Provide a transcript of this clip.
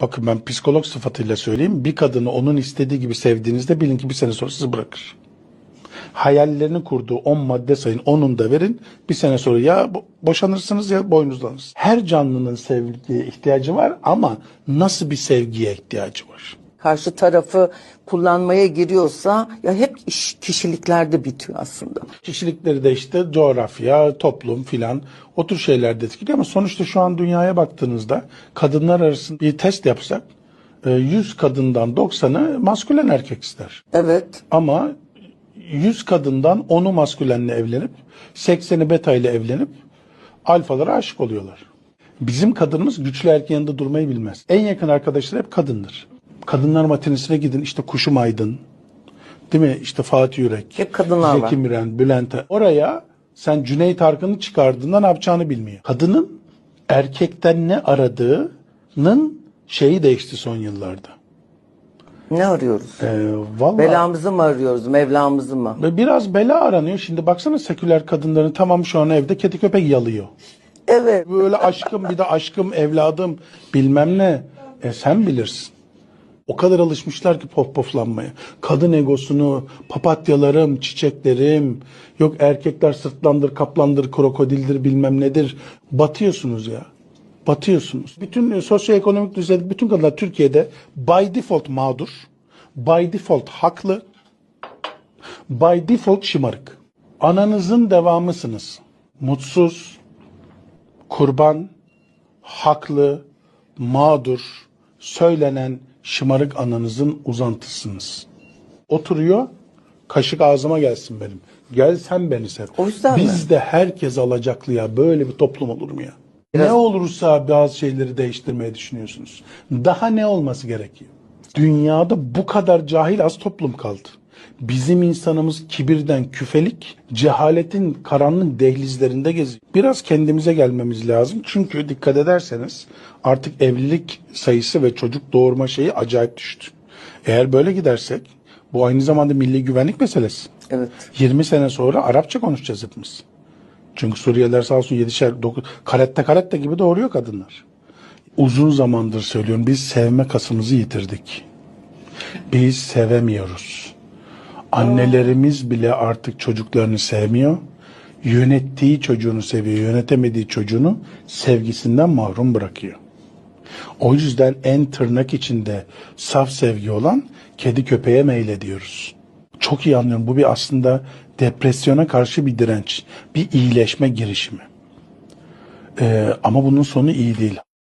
Bakın ben psikolog sıfatıyla söyleyeyim. Bir kadını onun istediği gibi sevdiğinizde bilin ki bir sene sonra sizi bırakır. Hayallerini kurduğu 10 madde sayın 10'unu da verin. Bir sene sonra ya bo- boşanırsınız ya boynuzlanırsınız. Her canlının sevgiye ihtiyacı var ama nasıl bir sevgiye ihtiyacı var? Karşı tarafı kullanmaya giriyorsa ya hep iş kişiliklerde bitiyor aslında. Kişilikleri de işte coğrafya, toplum filan o tür şeyler de etkiliyor ama sonuçta şu an dünyaya baktığınızda kadınlar arasında bir test yapsak e, 100 kadından 90'ı maskülen erkek ister. Evet. Ama 100 kadından 10'u maskülenle evlenip 80'i beta ile evlenip alfalara aşık oluyorlar. Bizim kadınımız güçlü erkeğin yanında durmayı bilmez. En yakın arkadaşları hep kadındır. Kadınlar matinesine gidin işte Kuşum Aydın, değil mi? İşte Fatih Yürek, Hep kadınlar Zeki var. Müren, Bülent. Oraya sen Cüneyt Arkın'ı çıkardığında ne yapacağını bilmiyor. Kadının erkekten ne aradığının şeyi değişti son yıllarda. Ne arıyoruz? Ee, vallahi Belamızı mı arıyoruz, Mevlamızı mı? Biraz bela aranıyor. Şimdi baksana seküler kadınların tamam şu an evde kedi köpek yalıyor. Evet. Böyle aşkım bir de aşkım evladım bilmem ne. E sen bilirsin. O kadar alışmışlar ki pof poflanmaya. Kadın egosunu, papatyalarım, çiçeklerim, yok erkekler sırtlandır, kaplandır, krokodildir bilmem nedir. Batıyorsunuz ya. Batıyorsunuz. Bütün e, sosyoekonomik düzeyde bütün kadınlar Türkiye'de by default mağdur, by default haklı, by default şımarık. Ananızın devamısınız. Mutsuz, kurban, haklı, mağdur, söylenen şımarık ananızın uzantısınız. Oturuyor, kaşık ağzıma gelsin benim. Gel sen beni sev. O yüzden mi? Bizde herkes alacaklı ya. Böyle bir toplum olur mu ya? Ne olursa bazı şeyleri değiştirmeye düşünüyorsunuz. Daha ne olması gerekiyor? Dünyada bu kadar cahil az toplum kaldı. Bizim insanımız kibirden küfelik, cehaletin karanlık dehlizlerinde geziyor. Biraz kendimize gelmemiz lazım. Çünkü dikkat ederseniz artık evlilik sayısı ve çocuk doğurma şeyi acayip düştü. Eğer böyle gidersek bu aynı zamanda milli güvenlik meselesi. Evet. 20 sene sonra Arapça konuşacağız hepimiz. Çünkü Suriyeliler sağ olsun 7'şer, 9, karette karette gibi doğuruyor kadınlar. Uzun zamandır söylüyorum biz sevme kasımızı yitirdik. Biz sevemiyoruz. Annelerimiz bile artık çocuklarını sevmiyor. Yönettiği çocuğunu seviyor, yönetemediği çocuğunu sevgisinden mahrum bırakıyor. O yüzden en tırnak içinde saf sevgi olan kedi köpeğe meylediyoruz. Çok iyi anlıyorum. Bu bir aslında depresyona karşı bir direnç, bir iyileşme girişimi. Ee, ama bunun sonu iyi değil.